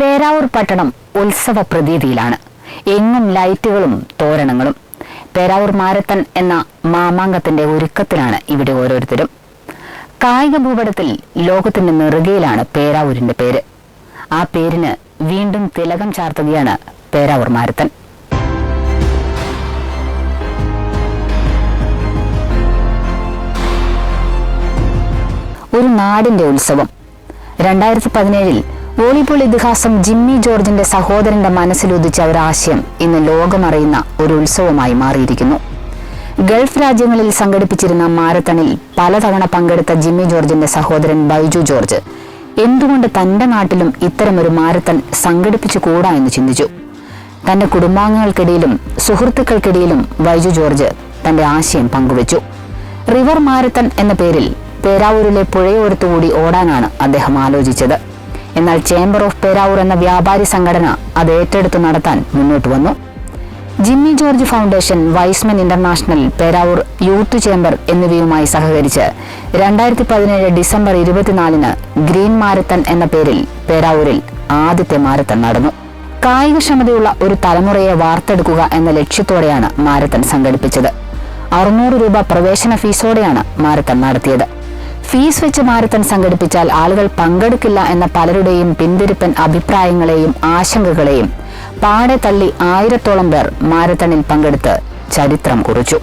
പേരാവൂർ പട്ടണം ഉത്സവ പ്രതീതിയിലാണ് എങ്ങും ലൈറ്റുകളും തോരണങ്ങളും. പേരാവൂർ മാരത്തൻ എന്ന മാമാങ്കത്തിന്റെ ഒരുക്കത്തിലാണ് ഇവിടെ ഓരോരുത്തരും. കായിക ഭൂപടത്തിൽ ലോകത്തിന്റെ നെറുകയിലാണ് പേരാവൂരിന്റെ പേര്. ആ പേരിന് വീണ്ടും തിലകം ചാർത്തുകയാണ് പേരാവൂർ മാരത്തൻ. ഒരു നാടിന്റെ ഉത്സവം. രണ്ടായിരത്തി പതിനേഴിൽ വോളിബോൾ ഇതിഹാസം ജിമ്മി ജോർജിന്റെ സഹോദരന്റെ മനസ്സിലുദിച്ച ഒരാശയം ഇന്ന് ലോകമറിയുന്ന ഒരു ഉത്സവമായി മാറിയിരിക്കുന്നു. ഗൾഫ് രാജ്യങ്ങളിൽ സംഘടിപ്പിച്ചിരുന്ന മാരത്തണിൽ പലതവണ പങ്കെടുത്ത ജിമ്മി ജോർജിന്റെ സഹോദരൻ ബൈജു ജോർജ് എന്തുകൊണ്ട് തന്റെ നാട്ടിലും ഇത്തരമൊരു മാരത്തൺ സംഘടിപ്പിച്ചുകൂടാ എന്ന് ചിന്തിച്ചു. തന്റെ കുടുംബാംഗങ്ങൾക്കിടയിലും സുഹൃത്തുക്കൾക്കിടയിലും ബൈജു ജോർജ് തന്റെ ആശയം പങ്കുവച്ചു. റിവർ മാരത്തൺ എന്ന പേരിൽ പേരാവൂരിലെ പുഴയോരത്തുകൂടി ഓടാനാണ് അദ്ദേഹം ആലോചിച്ചത്. എന്നാൽ ചേംബർ ഓഫ് പേരാവൂർ എന്ന വ്യാപാരി സംഘടന അത് ഏറ്റെടുത്ത് നടത്താൻ മുന്നോട്ട് വന്നു. Jimmy George foundation Y's Men International Peravoor youth chamber എന്നിവയുമായി സഹകരിച്ച് രണ്ടായിരത്തി പതിനേഴ് ഡിസംബർ ഇരുപത്തിനാലിന് ഗ്രീൻ മാരത്തൺ എന്ന പേരിൽ പേരാവൂരിൽ ആദ്യത്തെ മാരത്തൺ നടന്നു. കായികക്ഷമതയുള്ള ഒരു തലമുറയെ വാർത്തെടുക്കുക എന്ന ലക്ഷ്യത്തോടെയാണ് മാരത്തൺ സംഘടിപ്പിച്ചത്. അറുന്നൂറ് രൂപ പ്രവേശന ഫീസോടെയാണ് മാരത്തൺ നടത്തിയത്. ഫീസ് വെച്ച് മാരത്തൺ സംഘടിപ്പിച്ചാൽ ആളുകൾ പങ്കെടുക്കില്ല എന്ന പലരുടെയും പിന്തിരിപ്പൻ അഭിപ്രായങ്ങളെയും ആശങ്കകളെയും പാടെ തള്ളി ആയിരത്തോളം പേർ മാരത്തണിൽ പങ്കെടുത്ത് ചരിത്രം കുറിച്ചു.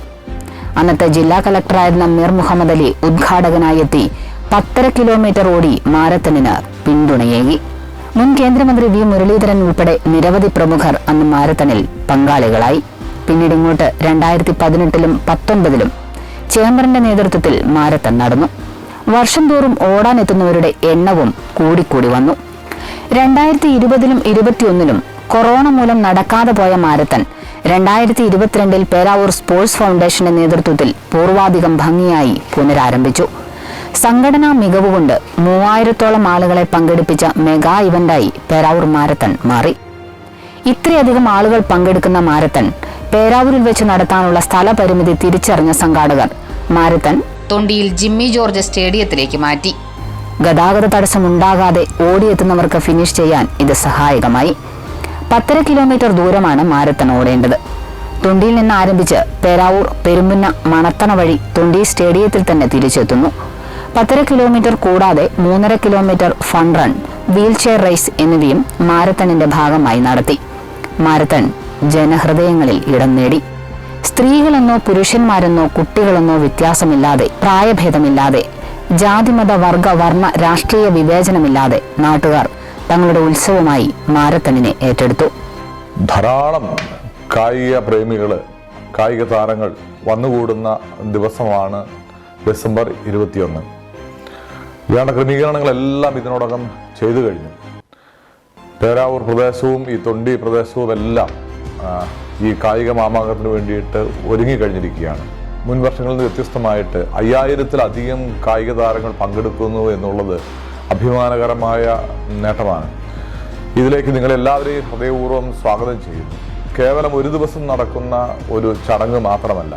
അന്നത്തെ ജില്ലാ കളക്ടറായിരുന്ന മീർ മുഹമ്മദ് അലി ഉദ്ഘാടകനായി എത്തി പത്തര കിലോമീറ്റർ ഓടി മാരത്തണിന് പിന്തുണയേകി. മുൻ കേന്ദ്രമന്ത്രി വി മുരളീധരൻ ഉൾപ്പെടെ നിരവധി പ്രമുഖർ അന്ന് മാരത്തണിൽ പങ്കാളികളായി. പിന്നീട് ഇങ്ങോട്ട് രണ്ടായിരത്തി പതിനെട്ടിലും പത്തൊൻപതിലും ചേംബറിന്റെ നേതൃത്വത്തിൽ മാരത്തൺ നടന്നു. വർഷം തോറും ഓടാൻ എത്തുന്നവരുടെ എണ്ണവും കൂടിക്കൂടി വന്നു. രണ്ടായിരത്തി ഇരുപതിലും ഇരുപത്തിയൊന്നിലും കൊറോണ മൂലം നടക്കാതെ പോയ മാരത്തൺ രണ്ടായിരത്തി ഇരുപത്തിരണ്ടിൽ പേരാവൂർ സ്പോർട്സ് ഫൗണ്ടേഷന്റെ നേതൃത്വത്തിൽ പൂർവാധികം ഭംഗിയായി പുനരാരംഭിച്ചു. സംഘടനാ മികവുകൊണ്ട് മൂവായിരത്തോളം ആളുകളെ പങ്കെടുപ്പിച്ച മെഗാ ഇവന്റായി പേരാവൂർ മാരത്തൺ മാറി. ഇത്രയധികം ആളുകൾ പങ്കെടുക്കുന്ന മാരത്തൺ പേരാവൂരിൽ വെച്ച് നടത്താനുള്ള സ്ഥലപരിമിതി തിരിച്ചറിഞ്ഞ സംഘാടകർ. മാരത്തൺ തൊണ്ടിയിൽ ജിമ്മി ജോർജ് സ്റ്റേഡിയത്തിലേക്ക് മാറ്റി. ഗതാഗത തടസ്സമുണ്ടാകാതെ ഓടിയെത്തുന്നവർക്ക് ഫിനിഷ് ചെയ്യാൻ ഇത് സഹായകമായി. പത്തര കിലോമീറ്റർ ദൂരമാണ് മാരത്തൺ ഓടേണ്ടത്. തൊണ്ടിയിൽ നിന്ന് ആരംഭിച്ച് പേരാവൂർ പെരുമുന്ന മണത്തണ വഴി തൊണ്ടി സ്റ്റേഡിയത്തിൽ തന്നെ തിരിച്ചെത്തുന്നു. പത്തര കിലോമീറ്റർ കൂടാതെ മൂന്നര kilometre fun run wheelchair race എന്നിവയും മാരത്തണിന്റെ ഭാഗമായി നടത്തി. മാരത്തൺ ജനഹൃദയങ്ങളിൽ ഇടം നേടി. സ്ത്രീകളെന്നോ പുരുഷന്മാരെന്നോ കുട്ടികളെന്നോ വ്യത്യാസമില്ലാതെ പ്രായഭേദമില്ലാതെ ജാതിമത വർഗ വർണ രാഷ്ട്രീയ വിവേചനമില്ലാതെ നാട്ടുകാർ തങ്ങളുടെ ഉത്സവമായി മാരത്തണിനെ ഏറ്റെടുത്തു. ധാരാളം കായിക പ്രേമികൾ കായിക താരങ്ങൾ വന്നുകൂടുന്ന ദിവസമാണ് ഡിസംബർ ഇരുപത്തിയൊന്ന്. വേണ്ട ക്രമീകരണങ്ങളെല്ലാം ഇതിനോടകം ചെയ്തു കഴിഞ്ഞു. പേരാവൂർ പ്രദേശവും ഈ തൊണ്ടി പ്രദേശവും എല്ലാം ഈ കായിക മാമാങ്കത്തിന് വേണ്ടിയിട്ട് ഒരുങ്ങിക്കഴിഞ്ഞിരിക്കുകയാണ്. മുൻ വർഷങ്ങളിൽ നിന്ന് വ്യത്യസ്തമായിട്ട് അയ്യായിരത്തിലധികം കായിക താരങ്ങൾ പങ്കെടുക്കുന്നു എന്നുള്ളത് അഭിമാനകരമായ നേട്ടമാണ്. ഇതിലേക്ക് നിങ്ങളെല്ലാവരെയും ഹൃദയപൂർവം സ്വാഗതം ചെയ്യുന്നു. കേവലം ഒരു ദിവസം നടക്കുന്ന ഒരു ചടങ്ങ് മാത്രമല്ല.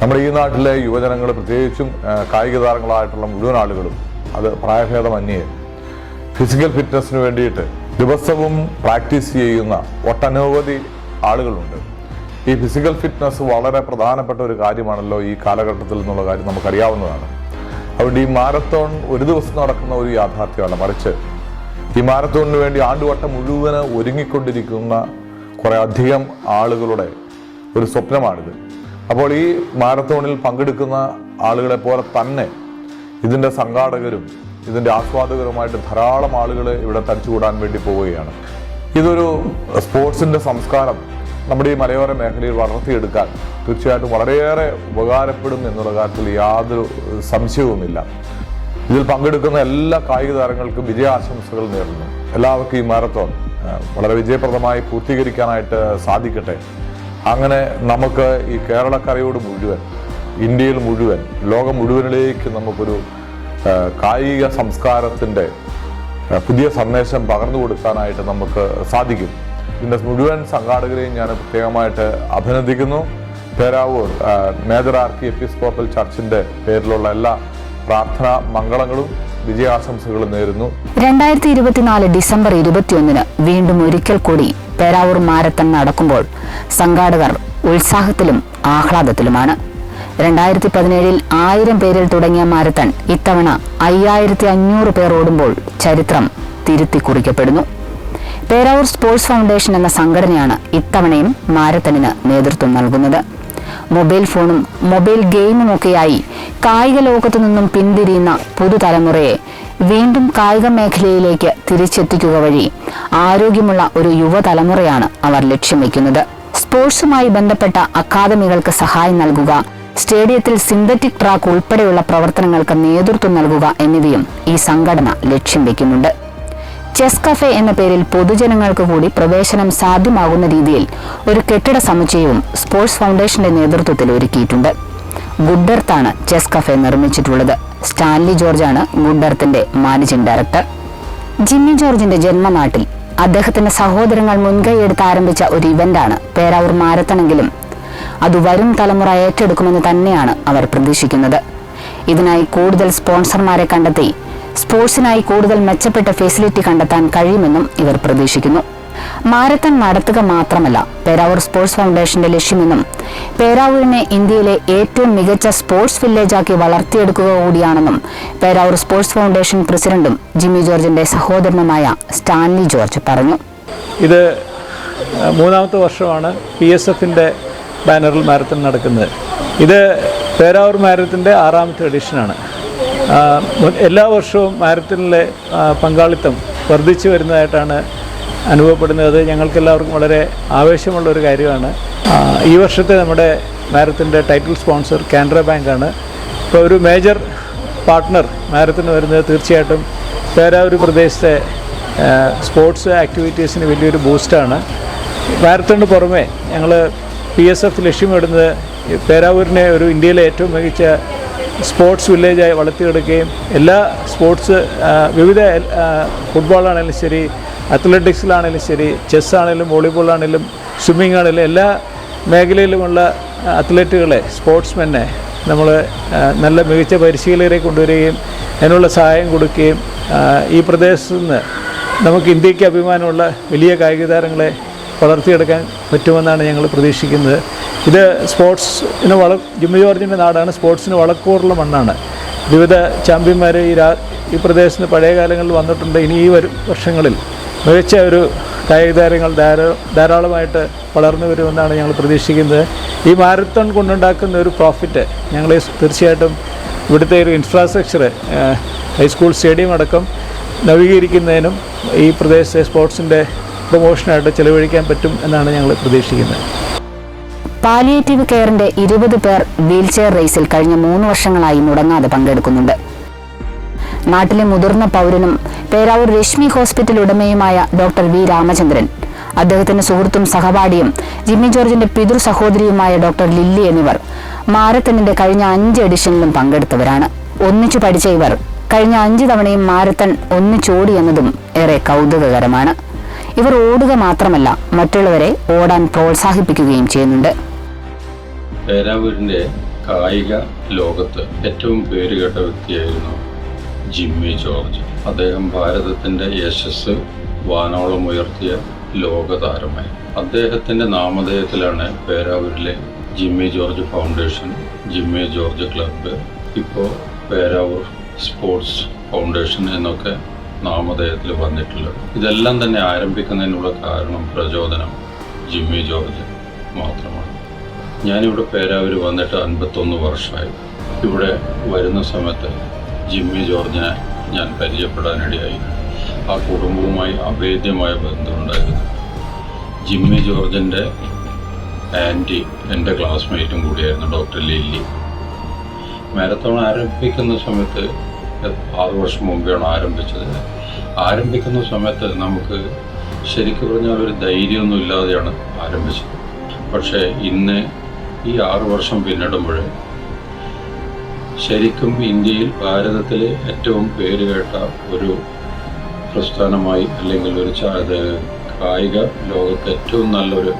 നമ്മുടെ ഈ നാട്ടിലെ യുവജനങ്ങൾ പ്രത്യേകിച്ചും കായിക താരങ്ങളായിട്ടുള്ള മുഴുവൻ ആളുകളും അത് പ്രായഭേദമന്യേ ഫിസിക്കൽ ഫിറ്റ്നസ്സിന് വേണ്ടിയിട്ട് ദിവസവും പ്രാക്ടീസ് ചെയ്യുന്ന ഒട്ടനവധി ആളുകളുണ്ട്. ഈ ഫിസിക്കൽ ഫിറ്റ്നസ് വളരെ പ്രധാനപ്പെട്ട ഒരു കാര്യമാണല്ലോ ഈ കാലഘട്ടത്തിൽ എന്നുള്ള കാര്യം നമുക്കറിയാവുന്നതാണ്. അതുകൊണ്ട് ഈ മാരത്തോൺ ഒരു ദിവസം നടക്കുന്ന ഒരു യാഥാർത്ഥ്യമല്ല മറിച്ച് ഈ മാരത്തോണിന് വേണ്ടി ആണ്ടുവട്ടം മുഴുവൻ ഒരുങ്ങിക്കൊണ്ടിരിക്കുന്ന കുറെ അധികം ആളുകളുടെ ഒരു സ്വപ്നമാണിത്. അപ്പോൾ ഈ മാരത്തോണിൽ പങ്കെടുക്കുന്ന ആളുകളെ പോലെ തന്നെ ഇതിന്റെ സംഘാടകരും ഇതിന്റെ ആസ്വാദകരുമായിട്ട് ധാരാളം ആളുകൾ ഇവിടെ തടിച്ചുകൂടാൻ വേണ്ടി പോവുകയാണ്. ഇതൊരു സ്പോർട്സിന്റെ സംസ്കാരം. നമ്മുടെ ഈ മലയോര മേഖലയിൽ വളർത്തിയെടുക്കാൻ തീർച്ചയായിട്ടും വളരെയേറെ ഉപകാരപ്പെടും എന്നുള്ള കാര്യത്തിൽ യാതൊരു സംശയവുമില്ല. ഇതിൽ പങ്കെടുക്കുന്ന എല്ലാ കായിക താരങ്ങൾക്കും വിജയാശംസകൾ നേരുന്നു. എല്ലാവർക്കും ഈ മാരത്തോൺ വളരെ വിജയപ്രദമായി പൂർത്തീകരിക്കാനായിട്ട് സാധിക്കട്ടെ. അങ്ങനെ നമുക്ക് ഈ കേരളക്കരയോട് മുഴുവൻ ഇന്ത്യയിൽ മുഴുവൻ ലോകം മുഴുവനിലേക്ക് നമുക്കൊരു കായിക സംസ്കാരത്തിന്റെ പുതിയ സന്ദേശം പകർന്നു കൊടുക്കാനായിട്ട് നമുക്ക് സാധിക്കും. ഇതിന്റെ മുഴുവൻ സംഘാടകരെയും ഞാൻ പ്രത്യേകമായിട്ട് അഭിനന്ദിക്കുന്നു. പേരാവൂർ മേജർ ആർക്കി എപ്പിസ്കോപ്പൽ ചർച്ചിന്റെ പേരിലുള്ള എല്ലാ പ്രാർത്ഥനാ മംഗളങ്ങളും വിജയാശംസകളും നേരുന്നു. രണ്ടായിരത്തി ഇരുപത്തിനാല് ഡിസംബർ ഇരുപത്തിയൊന്നിന് വീണ്ടും ഒരിക്കൽ കൂടി പേരാവൂർ മാരത്തൺ നടക്കുമ്പോൾ സംഘാടകർ ഉത്സാഹത്തിലും ആഹ്ലാദത്തിലുമാണ്. രണ്ടായിരത്തി പതിനേഴിൽ ആയിരം പേരിൽ തുടങ്ങിയ മാരത്തൺ ഇത്തവണ അയ്യായിരത്തി അഞ്ഞൂറ് പേർ ഓടുമ്പോൾ ചരിത്രം തിരുത്തി കുറിക്കപ്പെടുന്നു പേരാവൂർ സ്പോർട്സ് ഫൗണ്ടേഷൻ എന്ന സംഘടനയാണ് ഇത്തവണയും മാരത്തണിന് നേതൃത്വം നൽകുന്നത്. മൊബൈൽ ഫോണും മൊബൈൽ ഗെയിമുമൊക്കെയായി കായിക ലോകത്തു നിന്നും പിന്തിരിയുന്ന പുതുതലമുറയെ വീണ്ടും കായിക മേഖലയിലേക്ക് തിരിച്ചെത്തിക്കുക വഴി ആരോഗ്യമുള്ള ഒരു യുവതലമുറയാണ് അവർ ലക്ഷ്യം വയ്ക്കുന്നത്. സ്പോർട്സുമായി ബന്ധപ്പെട്ട അക്കാദമികൾക്ക് സഹായം നൽകുക സ്റ്റേഡിയത്തിൽ സിന്തറ്റിക് ട്രാക്ക് ഉൾപ്പെടെയുള്ള പ്രവർത്തനങ്ങൾക്ക് നേതൃത്വം നൽകുക എന്നിവയും ഈ സംഘടന ലക്ഷ്യം വയ്ക്കുന്നുണ്ട്. ചെസ് കഫേ എന്ന പേരിൽ പൊതുജനങ്ങൾക്ക് കൂടി പ്രവേശനം സാധ്യമാകുന്ന രീതിയിൽ ഒരു കെട്ടിട സമുച്ചയവും സ്പോർട്സ് ഫൗണ്ടേഷന്റെ നേതൃത്വത്തിൽ ഒരുക്കിയിട്ടുണ്ട്. ഗുഡ്ഡർത്താണ് ചെസ് കഫേ നിർമ്മിച്ചിട്ടുള്ളത്. സ്റ്റാൻലി ജോർജാണ് ഗുഡ്ഡർത്തിന്റെ മാനേജിംഗ് ഡയറക്ടർ. ജിമ്മി ജോർജിന്റെ ജന്മനാട്ടിൽ അദ്ദേഹത്തിന്റെ സഹോദരങ്ങൾ മുൻകൈയെടുത്ത് ആരംഭിച്ച ഒരു ഇവന്റാണ്. പേരാവൂർ മാരത്തണെങ്കിലും അത് വരും തലമുറ ഏറ്റെടുക്കുമെന്ന് തന്നെയാണ് അവർ പ്രതീക്ഷിക്കുന്നത്. ഇതിനായി കൂടുതൽ സ്പോൺസർമാരെ കണ്ടെത്തി സ്പോർട്സിനായി കൂടുതൽ മെച്ചപ്പെട്ട ഫെസിലിറ്റി കണ്ടെത്താൻ കഴിയുമെന്നും ഇവർ പ്രതീക്ഷിക്കുന്നു. മാരത്തൺ നടത്തുക മാത്രമല്ല പേരാവൂർ സ്പോർട്സ് ഫൗണ്ടേഷന്റെ ലക്ഷ്യമെന്നും പേരാവൂരിനെ ഇന്ത്യയിലെ ഏറ്റവും മികച്ച സ്പോർട്സ് വില്ലേജാക്കി വളർത്തിയെടുക്കുക കൂടിയാണെന്നും പേരാവൂർ സ്പോർട്സ് ഫൗണ്ടേഷൻ പ്രസിഡന്റും ജിമ്മി ജോർജിന്റെ സഹോദരനുമായ സ്റ്റാൻലി ജോർജ് പറഞ്ഞു. ഇത് മൂന്നാമത്തെ വർഷമാണ് പി എസ് എഫിന്റെ ബാനറിൽ മാരത്തൺ നടക്കുന്നത്. ഇത് പേരാവൂർ മാരത്തിന്റെ ആറാമത്തെ എഡിഷനാണ്. എല്ലാ വർഷവും മാരത്തണിലെ പങ്കാളിത്തം വർദ്ധിച്ചു വരുന്നതായിട്ടാണ് അനുഭവപ്പെടുന്നത്. ഞങ്ങൾക്കെല്ലാവർക്കും വളരെ ആവേശമുള്ള ഒരു കാര്യമാണ് ഈ വർഷത്തെ നമ്മുടെ മാരത്തിന്റെ ടൈറ്റിൽ സ്പോൺസർ കാനറ ബാങ്കാണ്. ഇപ്പോൾ ഒരു മേജർ പാർട്ട്ണർ മാരത്തിന് വരുന്നത് തീർച്ചയായിട്ടും പേരാവൂർ പ്രദേശത്തെ സ്പോർട്സ് ആക്ടിവിറ്റീസിന് വലിയൊരു ബൂസ്റ്റാണ്. മാരത്തണിന് പുറമെ ഞങ്ങൾ പി എസ് എഫ് ലക്ഷ്യമിടുന്നത് പേരാവൂരിനെ ഒരു ഇന്ത്യയിലെ ഏറ്റവും മികച്ച സ്പോർട്സ് വില്ലേജായി വളർത്തിയെടുക്കുകയും എല്ലാ സ്പോർട്സ് വിവിധ ഫുട്ബോളാണെങ്കിലും ശരി അത്ലറ്റിക്സിലാണെങ്കിലും ശരി ചെസ് ആണെങ്കിലും വോളിബോളാണെങ്കിലും സ്വിമ്മിംഗ് ആണെങ്കിലും എല്ലാ മേഖലയിലുമുള്ള അത്ലറ്റുകളെ സ്പോർട്സ്മെന്നെ നമ്മൾ നല്ല മികച്ച പരിശീലകരെ കൊണ്ടുവരികയും അതിനുള്ള സഹായം കൊടുക്കുകയും ഈ പ്രദേശത്ത് നിന്ന് നമുക്ക് ഇന്ത്യയ്ക്ക് അഭിമാനമുള്ള വലിയ കായിക താരങ്ങളെ വളർത്തിയെടുക്കാൻ പറ്റുമെന്നാണ് ഞങ്ങൾ പ്രതീക്ഷിക്കുന്നത്. ഇത് സ്പോർട്സിന് വള ജിമ്മി ജോർജിന്റെ നാടാണ് സ്പോർട്സിന് വളക്കൂറുള്ള മണ്ണാണ്. വിവിധ ചാമ്പ്യന്മാർ ഈ രാ ഈ പ്രദേശത്ത് പഴയ കാലങ്ങളിൽ വന്നിട്ടുണ്ട്. ഇനി ഈ വരും വർഷങ്ങളിൽ മികച്ച ഒരു കായിക താരങ്ങൾ ധാരാളം ധാരാളമായിട്ട് വളർന്നു വരുമെന്നാണ് ഞങ്ങൾ പ്രതീക്ഷിക്കുന്നത്. ഈ മാരത്തൺ കൊണ്ടുണ്ടാക്കുന്ന ഒരു പ്രോഫിറ്റ് ഞങ്ങൾ തീർച്ചയായിട്ടും ഇവിടുത്തെ ഒരു ഇൻഫ്രാസ്ട്രക്ചർ ഹൈസ്കൂൾ സ്റ്റേഡിയം അടക്കം നവീകരിക്കുന്നതിനും ഈ പ്രദേശത്തെ സ്പോർട്സിന്റെ പ്രൊമോഷനായിട്ട് ചെലവഴിക്കാൻ പറ്റും എന്നാണ് ഞങ്ങൾ പ്രതീക്ഷിക്കുന്നത്. പാലിയേറ്റീവ് കെയറിന്റെ ഇരുപത് പേർ വീൽചെയർ റേസിൽ കഴിഞ്ഞ മൂന്ന് വർഷങ്ങളായി മുടങ്ങാതെ പങ്കെടുക്കുന്നുണ്ട്. നാട്ടിലെ മുതിർന്ന പൗരനും പേരാവൂർ രശ്മി ഹോസ്പിറ്റൽ ഉടമയുമായ ഡോക്ടർ വി രാമചന്ദ്രൻ അദ്ദേഹത്തിന്റെ സുഹൃത്തും സഹപാഠിയും ജിമ്മി ജോർജിന്റെ പിതൃ സഹോദരിയുമായ ഡോക്ടർ ലില്ലി എന്നിവർ മാരത്തണിന്റെ കഴിഞ്ഞ അഞ്ച് എഡിഷനിലും പങ്കെടുത്തവരാണ്. ഒന്നിച്ചു പഠിച്ച ഇവർ കഴിഞ്ഞ അഞ്ച് തവണയും മാരത്തൺ ഒന്നിച്ചോടി എന്നതും ഏറെ കൗതുകകരമാണ്. ഇവർ ഓടുക മാത്രമല്ല മറ്റുള്ളവരെ ഓടാൻ പ്രോത്സാഹിപ്പിക്കുകയും ചെയ്യുന്നുണ്ട്. കായിക ലോകത്ത് ഏറ്റവും പേരുകേട്ട വ്യക്തിയായിരുന്നു ജിമ്മി ജോർജ്. അദ്ദേഹം ഭാരതത്തിന്റെ യശസ് വാനോളം ഉയർത്തിയ ലോകതാരമായി. അദ്ദേഹത്തിന്റെ നാമധേയത്തിലാണ് പേരാവൂരിലെ ജിമ്മി ജോർജ് ഫൗണ്ടേഷൻ ജിമ്മി ജോർജ് ക്ലബ്ബ് ഇപ്പോൾ പേരാവൂർ സ്പോർട്സ് ഫൗണ്ടേഷൻ എന്നൊക്കെ നാമധേയത്തിൽ വന്നിട്ടുള്ളത്. ഇതെല്ലാം തന്നെ ആരംഭിക്കുന്നതിനുള്ള കാരണം പ്രചോദനം. ജിമ്മി ജോർജ് മാത്രമാണ്. ഞാനിവിടെ പേരാവൂർ വന്നിട്ട് അൻപത്തൊന്ന് വർഷമായി. ഇവിടെ വരുന്ന സമയത്ത് ജിമ്മി ജോർജിനെ ഞാൻ പരിചയപ്പെടാനിടയായി. ആ കുടുംബവുമായി അഭേദ്യമായ ബന്ധമുണ്ടായിരുന്നു. ജിമ്മി ജോർജിന്റെ ആന്റി എന്റെ ക്ലാസ്മേറ്റും കൂടിയായിരുന്നു ഡോക്ടർ ലില്ലി. മാരത്തോൺ ആരംഭിക്കുന്ന സമയത്ത് ആറു വർഷം മുമ്പെയാണ് ആരംഭിച്ചത്. ആരംഭിക്കുന്ന സമയത്ത് നമുക്ക് ശരിക്കും പറഞ്ഞാൽ ഒരു ധൈര്യമൊന്നും ഇല്ലാതെയാണ് ആരംഭിച്ചത്. പക്ഷേ ഇന്ന് ഈ ആറു വർഷം പിന്നിടുമ്പോൾ ശരിക്കും ഇന്ത്യയിൽ ഭാരതത്തിലെ ഏറ്റവും പേര് കേട്ട ഒരു പ്രസ്ഥാനമായി അല്ലെങ്കിൽ ഒരു കായിക ലോകത്ത് ഏറ്റവും നല്ലൊരു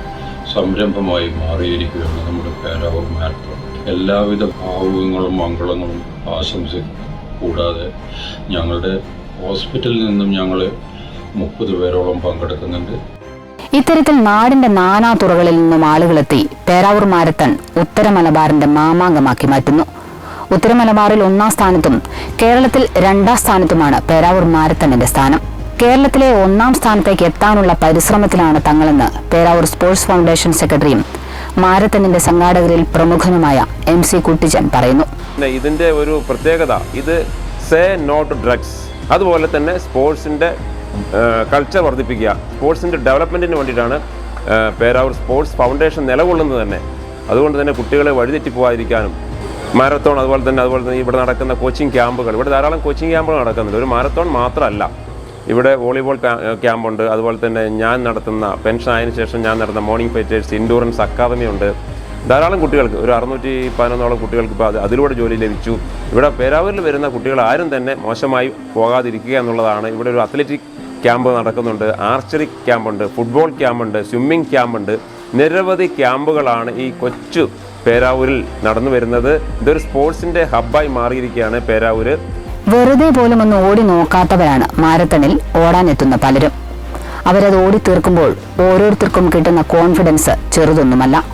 സംരംഭമായി മാറിയിരിക്കുകയാണ് നമ്മുടെ പേരാവൂർ മാരത്തോൺ. എല്ലാവിധ ഭാവുകങ്ങളും മംഗളങ്ങളും ആശംസിക്കുന്നു. കൂടാതെ ഞങ്ങളുടെ ഹോസ്പിറ്റലിൽ നിന്നും ഞങ്ങൾ മുപ്പത് പേരോളം പങ്കെടുക്കുന്നുണ്ട്. ഇത്തരത്തിൽ നാടിന്റെ നാനാ തുറകളിൽ നിന്നും ആളുകളെത്തി പേരാവൂർ മാരത്തൺ ഉത്തര മലബാറിന്റെ മാമാങ്കമാക്കി മാറ്റുന്നു. ഉത്തര മലബാറിൽ ഒന്നാം സ്ഥാനത്തും കേരളത്തിൽ രണ്ടാം സ്ഥാനത്തുമാണ് പേരാവൂർ മാരത്തണിന്റെ സ്ഥാനം. കേരളത്തിലെ ഒന്നാം സ്ഥാനത്തേക്ക് എത്താനുള്ള പരിശ്രമത്തിലാണ് തങ്ങളെന്ന് പേരാവൂർ സ്പോർട്സ് ഫൗണ്ടേഷൻ സെക്രട്ടറിയും മാരത്തണിന്റെ സംഘാടകരിൽ പ്രമുഖനുമായ എം സി കുട്ടിച്ചൻ പറയുന്നു. ഇതിന്റെ ഒരു പ്രത്യേകത ഇത് സേ നോട്ട് ഡ്രഗ്സ്. അതുപോലെ തന്നെ സ്പോർട്സിന്റെ കൾച്ചർ വർദ്ധിപ്പിക്കുക. സ്പോർട്സിന്റെ ഡെവലപ്മെന്റിന് വേണ്ടിയിട്ടാണ് പേരാവൂർ സ്പോർട്സ് ഫൗണ്ടേഷൻ നിലകൊള്ളുന്നത് തന്നെ. അതുകൊണ്ട് തന്നെ കുട്ടികളെ വഴിതെറ്റി പോകാതിരിക്കാനും മാരത്തോൺ അതുപോലെ തന്നെ അതുപോലെ തന്നെ ഇവിടെ നടക്കുന്ന കോച്ചിങ് ക്യാമ്പുകൾ. ഇവിടെ ധാരാളം കോച്ചിങ് ക്യാമ്പുകൾ നടക്കുന്നുണ്ട്. ഒരു മാരത്തോൺ മാത്രമല്ല. ഇവിടെ വോളിബോൾ ക്യാമ്പുണ്ട്. അതുപോലെ തന്നെ ഞാൻ നടത്തുന്ന പെൻഷൻ ആയതിനു ശേഷം ഞാൻ നടത്തുന്ന മോർണിംഗ് ഫൈറ്റേഴ്സ് ഇൻഡൂറൻസ് അക്കാദമി ഉണ്ട്. ധാരാളം കുട്ടികൾക്ക് ഒരു അറുന്നൂറ്റി പതിനൊന്നോളം കുട്ടികൾക്ക് ഇപ്പോൾ അത് അതിലൂടെ ജോലി ലഭിച്ചു. ഇവിടെ പേരാവൂരിൽ വരുന്ന കുട്ടികൾ ആരും തന്നെ മോശമായി പോകാതിരിക്കുക എന്നുള്ളതാണ്. ഇവിടെ ഒരു അത്ലറ്റിക് ക്യാമ്പ് നടക്കുന്നുണ്ട്. ആർച്ചറി ക്യാമ്പുണ്ട് ഫുട്ബോൾ ക്യാമ്പുണ്ട് സ്വിമ്മിംഗ് ക്യാമ്പുണ്ട് നിരവധി ക്യാമ്പുകളാണ് ഈ കൊച്ചു പേരാവൂരിൽ നടന്നു വരുന്നത്. ഇതൊരു സ്പോർട്സിന്റെ ഹബ്ബായി മാറിയിരിക്കുകയാണ് പേരാവൂര്. വെറുതെ പോലും ഒന്ന് ഓടി നോക്കാത്തവരാണ് മാരത്തണിൽ ഓടാനെത്തുന്ന പലരും. അവരത് ഓടി തീർക്കുമ്പോൾ ഓരോരുത്തർക്കും കിട്ടുന്ന കോൺഫിഡൻസ് ചെറുതൊന്നുമല്ല.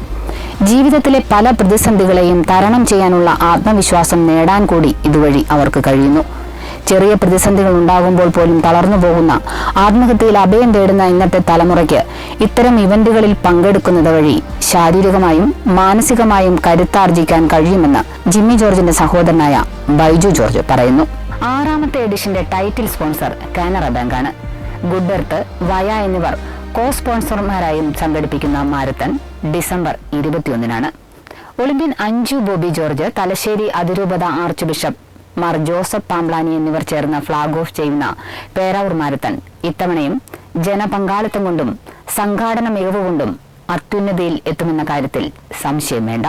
ജീവിതത്തിലെ പല പ്രതിസന്ധികളെയും തരണം ചെയ്യാനുള്ള ആത്മവിശ്വാസം നേടാൻ കൂടി ഇതുവഴി അവർക്ക് കഴിയുന്നു. ചെറിയ പ്രതിസന്ധികൾ ഉണ്ടാകുമ്പോൾ പോലും തളർന്നു പോകുന്ന ആത്മഹത്യയിൽ അഭയം തേടുന്ന ഇന്നത്തെ തലമുറയ്ക്ക് ഇത്തരം ഇവന്റുകളിൽ പങ്കെടുക്കുന്നത് വഴി ശാരീരികമായും മാനസികമായും കരുത്താർജിക്കാൻ കഴിയുമെന്ന് ജിമ്മി ജോർജിന്റെ സഹോദരനായ ബൈജു ജോർജ് പറയുന്നു. ആറാമത്തെ എഡിഷന്റെ ടൈറ്റിൽ സ്പോൺസർ കാനറ ബാങ്കാണ്. ഗുഡ് എർത്ത് വയ എന്നിവർ കോ സ്പോൺസർമാരായും സംഘടിപ്പിക്കുന്ന മാരത്തൺ ഡിസംബർ ഇരുപത്തിയൊന്നിനാണ്. ഒളിമ്പ്യൻ അഞ്ജു ബോബി ജോർജ് തലശ്ശേരി അതിരൂപത ആർച്ച് ബിഷപ്പ് മാർ ജോസഫ് പാംബ്ലാനി എന്നിവർ ചേർന്ന് ഫ്ളാഗ് ഓഫ് ചെയ്യുന്ന പേരാവൂർ മാരത്തൺ. ഇത്തവണയും ജനപങ്കാളിത്തം കൊണ്ടും സംഘാടന മികവ് കൊണ്ടും അത്യുന്നതിയിൽ എത്തുമെന്ന കാര്യത്തിൽ സംശയം വേണ്ട.